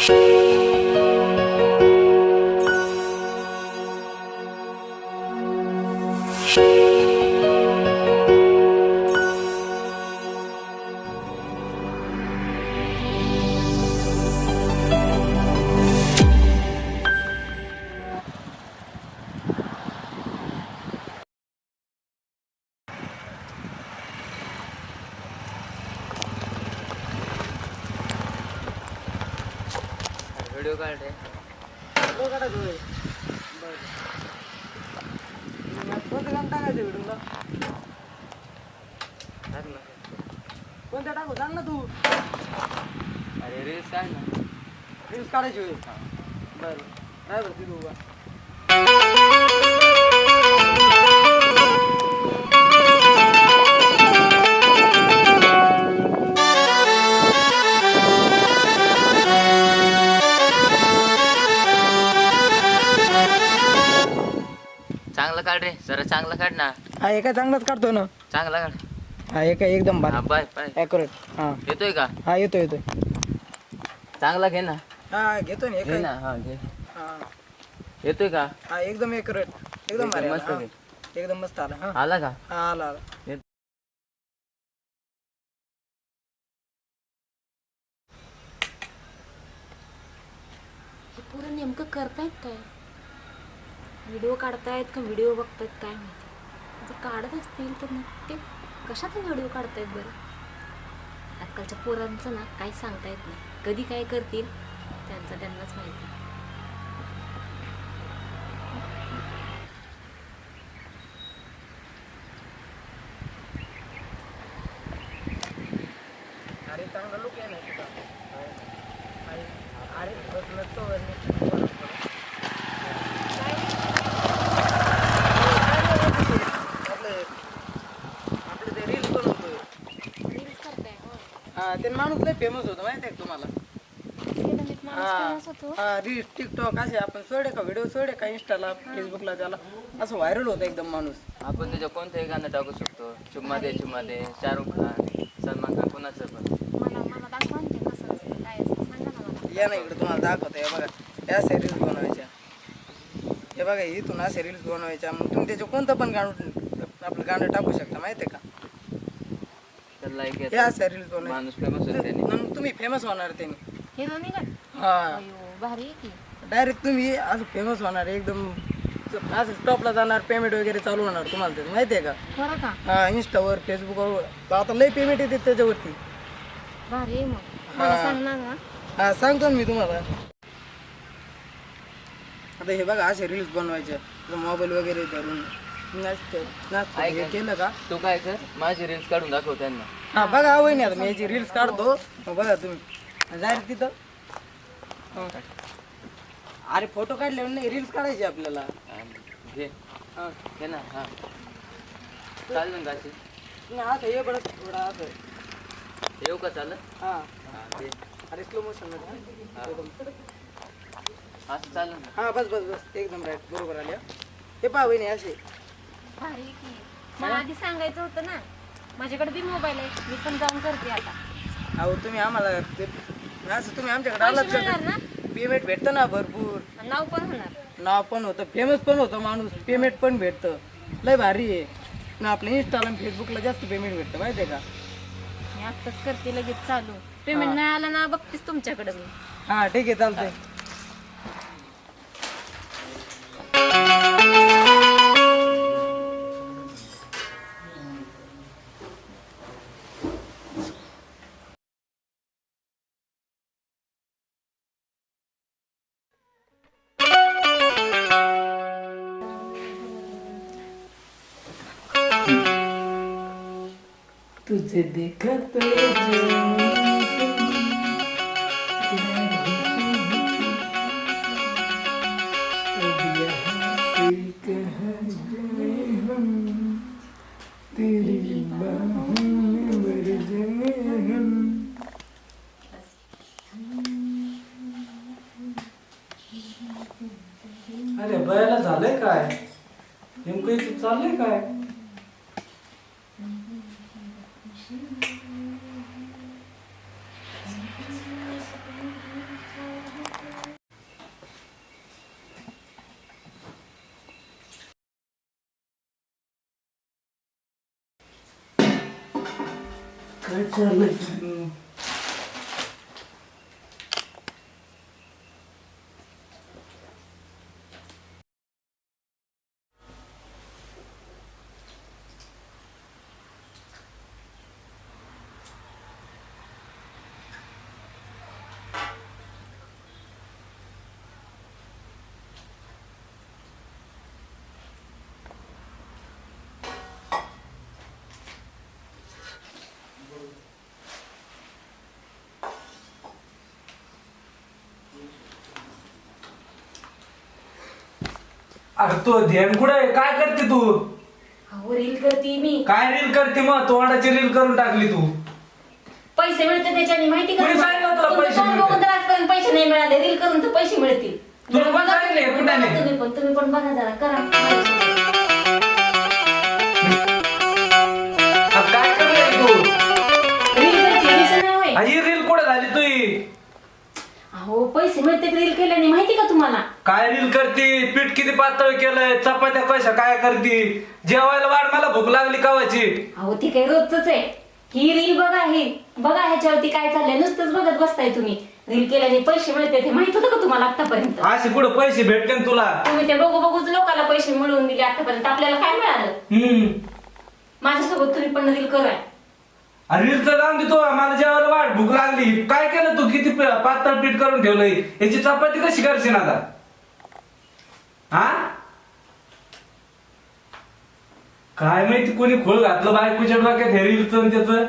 Show. Video काढ रे कोणतं काम टाकायचं व्हिडिओला टाक ना कोणतं टाकू? सांग ना तू. अरे रील्स काढ ना? रील्स काढायची होय. बरं. काय बरं उभा. हा एका चांगलाच काढतो ना. चांगला काढ हा एका एकदम हा बाय बाय. ॲक्युरेट हा. येतोय का? हा येतो येतोय. चांगला घे ना. हा घेतो ना घे एका ना हा घे. हा. येतोय का? हा एकदम ॲक्युरेट एकदम भारी मस्त आला, घे. हा. एकदम मस्त आला हा. आला का? हा आला आला. हे पुरं नेमकं करतायत काय? व्हिडिओ काढतायत का? व्हिडिओ बघतायत काय माहिती? जर काढत असतील तर मग ते कशाचा व्हिडिओ काढतायत बरं? आजकालच्या पोरांचं ना काही सांगता येत नाही. कधी काय करतील त्यांचं त्यांनाच माहिती अरे चांगला लुक आहे ना तुझा अरे अरे बसलं तो वरती. आपलं आपलं ते रील्स बनवतोय रील्स करताय हा ते माणूस लय फेमस होतो माहिती आहे का तुम्हाला? हा हा रील्स टिकटॉक असे आपण सोडे का व्हिडिओ सोडे का इंस्टाला फेसबुकला त्याला. असं व्हायरल होतं एकदम माणूस. आपण त्याच्या कोणतंही गाणं टाकू शकतो. चुम्मा दे चुम्मा दे शाहरुख खान सलमान खान कोणाचं पण. मला मला दाखवा ना ते कसं असतं काय असतं सांगा ना मला या ना इकडे तुम्हाला दाखवतो. हे बघा या असे रील्स बनवायच्या हे बघा इथून असे रील्स बनवायच्या मग तुम्ही त्याचं कोणतं पण गाणं आपलं गाणं टाकू शकता माहिती आहे का? लाईक हे असे बनवायचे माणूस फेमस होईल त्याने. मग तुम्ही फेमस होणार त्यांनी. हे दोन्ही का? हा. अयो भारी आहे की. डायरेक्ट तुम्ही असं फेमस होणार एकदम असं टॉपला जाणार पेमेंट वगैरे चालू होणार तुम्हाला ते माहिती आहे का? खरं का? हा इंस्टावर फेसबुकवर आता लई पेमेंट येते त्याच्यावरती. भारी आहे मग. मला हा. हा सांगतो ना मी तुम्हाला. आता हे बघा असे रील्स बनवायचे. मोबाईल वगैरे धरून. नाचते नाचते हे. केलं का? तू काय कर माझी रील्स काढून दाखव त्यांना. हा बघा आवय आता मी याची रील्स काढतो. मग बघा तुम्ही. जाईल तिथं. हा. अरे फोटो काढले नाही रील्स काढायची आपल्याला. हा, घे. हा. घे ना हा. चालेल ना काशी नाही, असं हे बरं थोडं असं. येऊ का चालेल हा. हा घे. अरे स्लो मोशनमध्ये हा. एकदम. असं चालेल ना. हा बस बस बस. एकदम राईट बरोबर आले हा. हे पहा वहिनी असे. भारी की. मला आधी सांगायचं होतं ना माझ्याकडे बी मोबाईल आहे. मी पण जाऊन करते आता. अहो तुम्ही आम्हाला ते असं तुम्ही आमच्याकडे आलात पैसे मिळणार का ना? पेमेंट भेटतं ना भरपूर. आणि नाव पण होणार. नाव पण होतं फेमस पण होतं माणूस. पेमेंट पण भेटतं. लय भारी आहे. ना आपल्या इंस्टाला आणि फेसबुकला जास्त पेमेंट भेटतं माहिती आहे का? मी आत्ताच करते लगेच चालू. पेमेंट नाही आलं ना बघतेच तुमच्याकडे मी. हा ठीक आहे चालतंय. तुझे देखा That's how much अरे तू ध्यान कुठे काय करते तू अहो रील करते मी काय रील करते मग तोंडाची रील करून टाकली तू पैसे मिळते त्याच्याने माहिती का कोणी तुम्हाला? सांगितलं तुला तुमचं पैसे तोंड मिळते? बघून तर आजपर्यंत पैसे नाही मिळाले रील करून तर पैसे मिळतील तुला बघा? तुम्ही पण, कुठं? तुम्ही पण तुम्ही पण बघा जरा करा काय करते तू रील करते दिसत नाही होय? रील कुठे झाली तुही अहो पैसे मिळते रील केल्याने? माहिती का तुम्हाला? काय रील करते? पीठ किती पातळ केलंय? चपात्या कशा काय करते? जेवायला वाढ मला भूक लागली कावाची? अहो ती काही रोजच आहे. ही रील बघा ही बघा ह्याच्यावरती काय चाललंय. नुसतंच बघत बसताय तुम्ही. रील केल्याने पैसे मिळते ते माहीत होतं का तुम्हाला आतापर्यंत असे कुठं पैसे भेटते न तुला? तुम्ही ते बघू बघूच लोकांना पैसे मिळवून दिले आतापर्यंत आपल्याला काय मिळालं? हम्म. माझ्यासोबत तुम्ही पण रील अरे रीलचं जाऊन देतो. मला जेवायला वाट भूक लागली. काय केलं तू? किती पातळ पीठ करून ठेवलंय? याची चपाती कशी करशील आता? हा काय माहिती कोणी खोळ घातलं बायकोच्या डोक्यात हे रीलचं आणि त्याचं?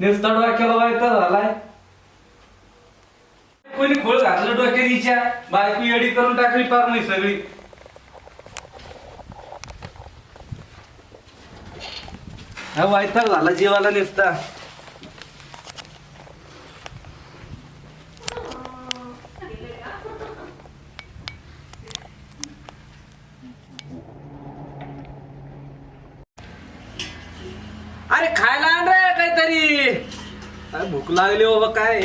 नुसता डोक्याला तर झालाय. कोणी खोळ घातलं डोक्यात हिच्या? बायको येडी करून टाकली पार नाही सगळी. हा वायताळ झाला जीवाला नुसता. अरे खायला आण रे काहीतरी. भूक लागली बाबा काय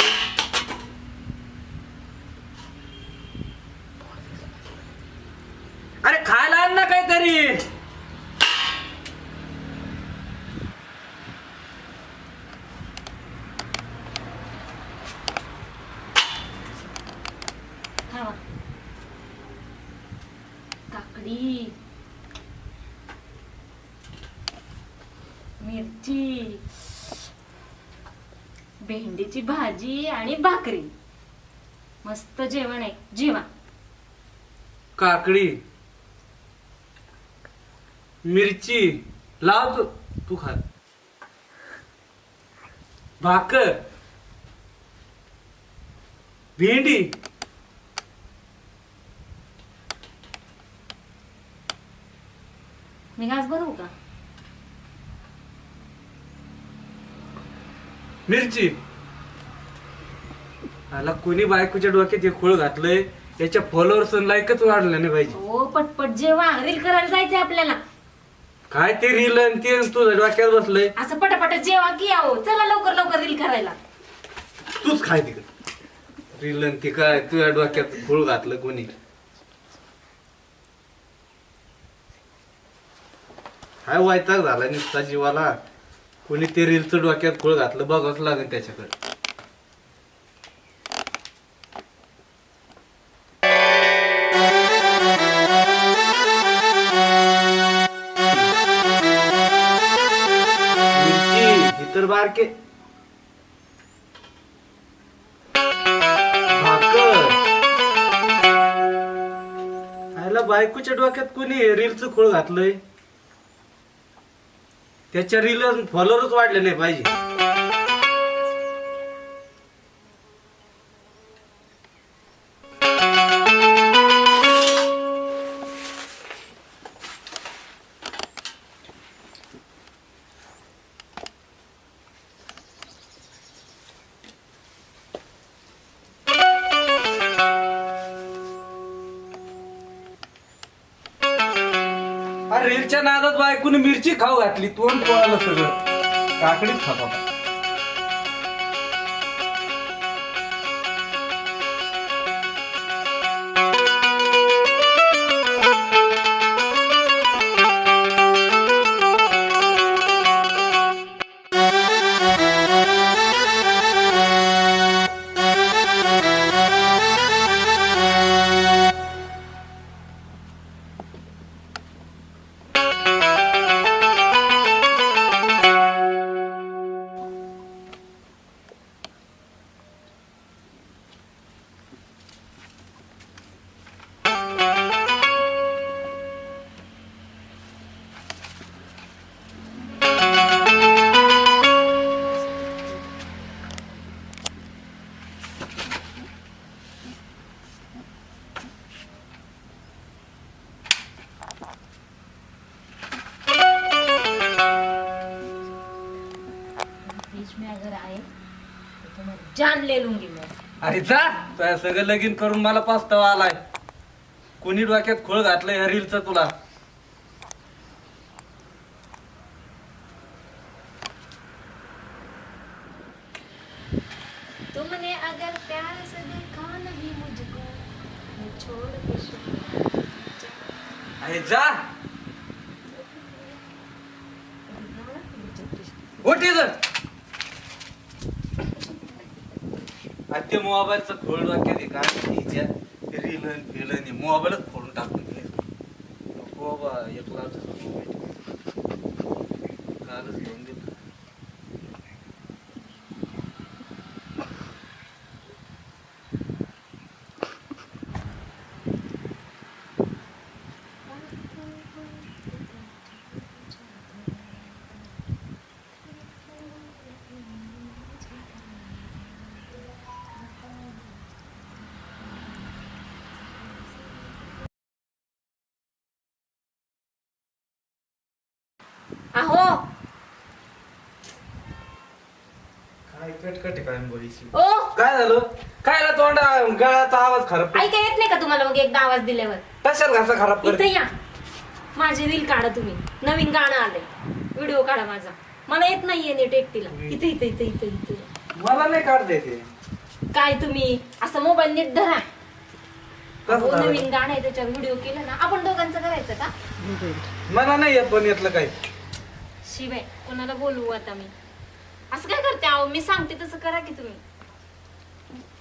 अरे खायला आण ना काहीतरी थांबा. काकडी मिरची भेंडीची भाजी आणि भाकरी. मस्त जेवण आहे. जेवा. काकडी. मिरची. लाव तू. तू खा. भाकर. भेंडी. मी घास भरू का? मिरची. आला कोणी बायकोच्या डोक्यात हे खोळ घातलंय याच्या फॉलोअर्स लाईकच वाढलं नाही पाहिजे. हो पटपट जेवा रील करायला जायचंय आपल्याला. काय ते रील आणि ते तुझ्या डोक्यात बसलंय? असं पटापट जेवा की आहो चला लवकर लवकर रील करायला. तूच खाय तिकडे. रील आणि ते काय तुझ्या डोक्यात खोळ घातलं कोणी? हाय वायताग झाला नुसता जीवाला. कोणी ते रीलचं डोक्यात खोळ घातलं बघावंच लागेल त्याच्याकडे. मिरची आयला बायकोच्या डोक्यात कोणी रीलचं खोळ घातलंय? त्याच्या रील फॉलोअरच वाढले नाही पाहिजे. रीलच्या नादात बायकून मिरची खाऊ घातली तोंड पोळालं सगळं. काकडीच खा बाबा. जान ले लूंगी मैं अरे जा तुझ्या सगळं लगीन करून मला पस्तावा आलाय. कोणी डोक्यात खोळ घातलंय ह्या रीलचं तुला? तुमने अगर प्यार से देखा नहीं मुझको मैं छोड़ के शुक्र अरे जा. उठ इथं. आणि ते मोबाईलचं खोळ डोक्यात आहे का हिच्या रीलन फिलन मोबाईलच फोडून टाकून दिले नको बाबा एक लाख कालच घेऊन दिलं अहो काय कटकट आहे काय बोलीची. ओ. काय झालं? काय तोंडा? आवाज खराब ऐका येत नाही का तुम्हाला मग एकदा आवाज दिल्यावर? कशाला घासा खराब इथं करते या. माझे रील काढा तुम्ही. नवीन गाणं आलंय. व्हिडिओ काढा माझा. मला येत नाहीये नीट एकटीला. इथे इथे इथे इथे इथे. मला नाही काढता येते. काय तुम्ही? असं मोबाईल नीट धरा. कसं अहो? नवीन गाणं आहे त्याच्यावर व्हिडिओ केला ना. आपण दोघांचं करायचं का? मला नाही येत पण येतलं काय शिवाय कोणाला बोलवू आता मी असं काय करते अहो मी सांगते तसं करा की तुम्ही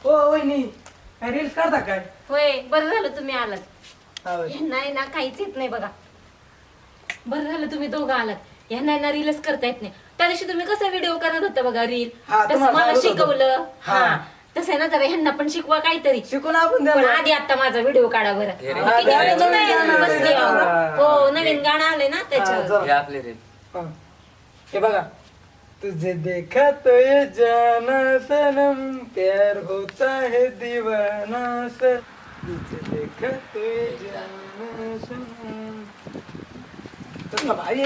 हो वहिनी काय रील्स करता काय होय बरं झालं तुम्ही आलात हा, होय. यांना आहे ना काहीच येत नाही बघा बरं झालं तुम्ही दोघं आलात यांना आहे ना रीलच करता येत नाही त्या दिवशी तुम्ही कसं व्हिडिओ करत होता बघा रील हा, तसं तुम्हाला मला सांगत होतो. शिकवलं हा. हा तसं आहे ना जरा ह्यांना पण शिकवा काहीतरी शिकून आपण पण. आधी आता माझा व्हिडिओ काढा बरं हे रे. अहो, किती हा, वेळेची नवीन तयारी गाणं बसली आलंय. अहो. हो नवीन गाणं आलंय ना त्याच्यावर चला. हे आपले रे हा. हे बघा. तुझे देखा तो ये जाना सनम प्यार होता है दीवाना तुझे देखा तो ये जाना सनम भारी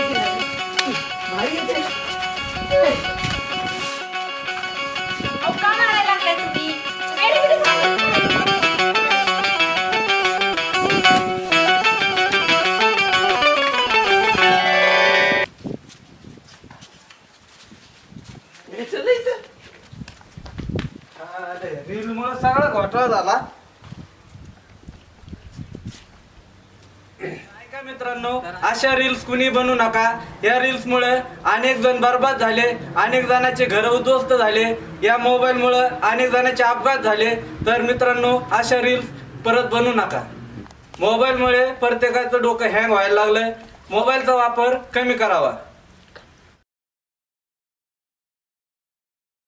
भारी ऐका मित्रांनो अशा रील्स कुणी बनू नका. या रील्स मुळे अनेक जण बर्बाद झाले अनेक जणांचे घर उद्ध्वस्त झाले. या मोबाईल मुळे अनेक जणांचे अपघात झाले. तर मित्रांनो अशा रील्स परत बनू नका. मोबाईल मुळे प्रत्येकाचं डोकं हँग व्हायला लागलंय. मोबाईलचा वापर कमी करावा.